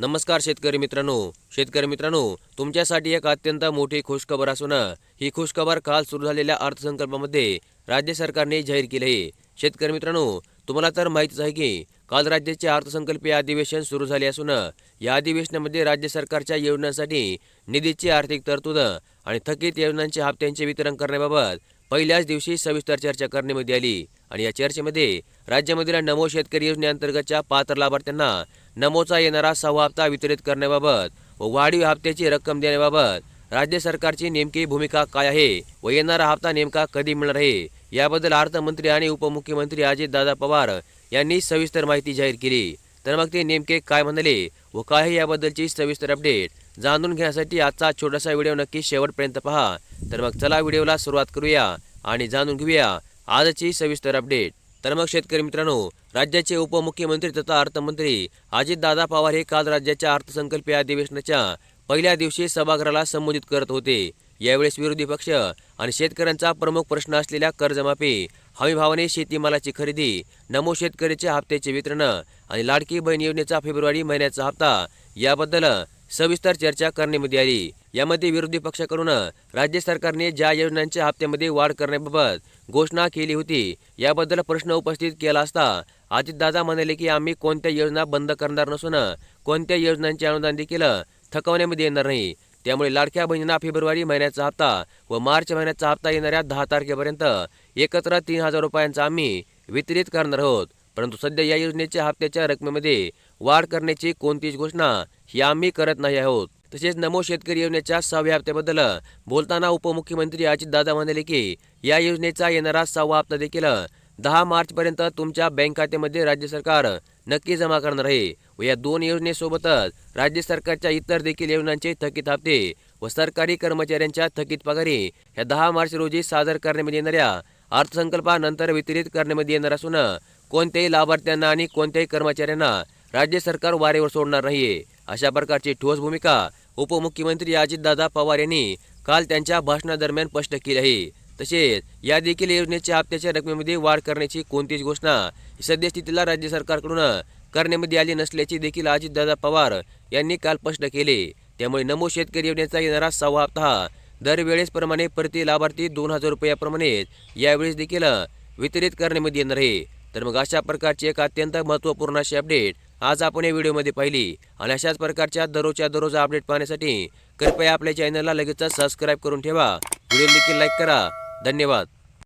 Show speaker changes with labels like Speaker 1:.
Speaker 1: नमस्कार शेतकरी मित्रांनो. शेतकरी मित्रांनो तुमच्यासाठी एक अत्यंत मोठी खुशखबर असून ही खुशखबर काल सुरू झालेल्या अर्थसंकल्पामध्ये राज्य सरकारने जाहीर केली आहे. शेतकरी मित्रांनो तुम्हाला तर माहितीच आहे की काल राज्याचे अर्थसंकल्पीय अधिवेशन सुरू झाले असून या अधिवेशनामध्ये राज्य सरकारच्या योजनांसाठी निधीची आर्थिक तरतूद आणि थकीत योजनांच्या हप्त्यांचे वितरण करण्याबाबत पहिल्याच दिवशी सविस्तर चर्चा करण्यामध्ये आली. आणि या चर्चेमध्ये राज्यामधील नमो शेतकरी योजनेअंतर्गतच्या पात्र लाभार्थ्यांना नमोचा येणारा सहा हप्ता वितरित करण्याबाबत व वाढीव हप्त्याची रक्कम देण्याबाबत राज्य सरकारची नेमकी भूमिका काय आहे व येणारा हप्ता नेमका कधी मिळणार आहे? याबद्दल अर्थमंत्री आणि उपमुख्यमंत्री अजितदादा पवार यांनी सविस्तर माहिती जाहीर केली. तर मग ते नेमके काय म्हणाले व काय आहे याबद्दलची सविस्तर अपडेट जाणून घेण्यासाठी आजचा छोटासा व्हिडिओ नक्की शेवटपर्यंत पहा. तर मग चला व्हिडिओला सुरुवात करूया आणि जाणून घेऊया आजची सविस्तर अपडेट. तर मग शेतकरी मित्रांनो राज्याचे उपमुख्यमंत्री तथा अर्थमंत्री अजितदादा पवार हे काल राज्याच्या अर्थसंकल्पीय अधिवेशनाच्या पहिल्या दिवशी सभागृहाला संबोधित करत होते. यावेळेस विरोधी पक्ष आणि शेतकऱ्यांचा प्रमुख प्रश्न असलेल्या कर्जमाफी हमीभावाने शेतीमालाची खरेदी नमो शेतकऱ्याच्या हप्त्याचे वितरण आणि लाडकी बहीण योजनेचा फेब्रुवारी महिन्याचा हप्ता याबद्दल सविस्तर चर्चा करण्यामध्ये आली. यामध्ये विरोधी पक्षाकडून राज्य सरकारने ज्या योजनांच्या हप्त्यामध्ये वाढ करण्याबाबत घोषणा केली होती याबद्दल प्रश्न उपस्थित केला असता अजितदादा म्हणाले की आम्ही कोणत्या योजना बंद करणार नसून कोणत्या योजनांचे अनुदान देखील थकवण्यामध्ये येणार नाही. त्यामुळे लाडक्या बहिणींना फेब्रुवारी महिन्याचा हप्ता व मार्च महिन्याचा हप्ता येणाऱ्या दहा तारखेपर्यंत एकत्र तीन हजार रुपयांचा आम्ही वितरित करणार आहोत. परंतु सध्या या योजनेच्या हप्त्याच्या रकमेमध्ये वाढ करण्याची कोणतीच घोषणा ही आम्ही करत नाही आहोत. तसेच नमो शेतकरी योजनेच्या सहाव्या हप्त्याबद्दल बोलताना उपमुख्यमंत्री अजितदादा म्हणाले की या योजनेचा येणारा सहावा हप्ता देखील दहा मार्चपर्यंत तुमच्या बँक खात्यामध्ये राज्य सरकार नक्की जमा करणार आहे व या दोन योजनेसोबतच राज्य सरकारच्या इतर देखील योजनांचे थकीत हप्ते व सरकारी कर्मचाऱ्यांच्या थकीत पगारी या दहा मार्च रोजी सादर करण्यामध्ये येणाऱ्या अर्थसंकल्पानंतर वितरित करण्यामध्ये येणार असून कोणत्याही लाभार्थ्यांना आणि कोणत्याही कर्मचाऱ्यांना राज्य सरकार वारेवर सोडणार नाहीये. अशा प्रकारची ठोस भूमिका उपमुख्यमंत्री अजितदादा पवार यांनी काल त्यांच्या भाषणादरम्यान स्पष्ट केली आहे. तसेच या देखील योजनेच्या हप्त्याच्या रकमेमध्ये वाढ करण्याची कोणतीच घोषणा सद्यस्थितीला राज्य सरकारकडून करण्यामध्ये आली नसल्याचे देखील अजितदादा पवार यांनी काल स्पष्ट केले. त्यामुळे नमो शेतकरी योजनेचा येणारा सहावा हप्ता दरवेळेसप्रमाणे प्रति लाभार्थी दोन हजार रुपयाप्रमाणेच यावेळेस देखील वितरित करण्यामध्ये येणार आहे. तर मग अशा प्रकारची एक अत्यंत महत्त्वपूर्ण अशी अपडेट आज आपण या व्हिडिओमध्ये पाहिली आणि अशाच प्रकारच्या दररोजच्या दररोज अपडेट पाहण्यासाठी कृपया आपल्या चॅनलला लगेचच सबस्क्राईब करून ठेवा. व्हिडिओ देखील लाईक करा. धन्यवाद.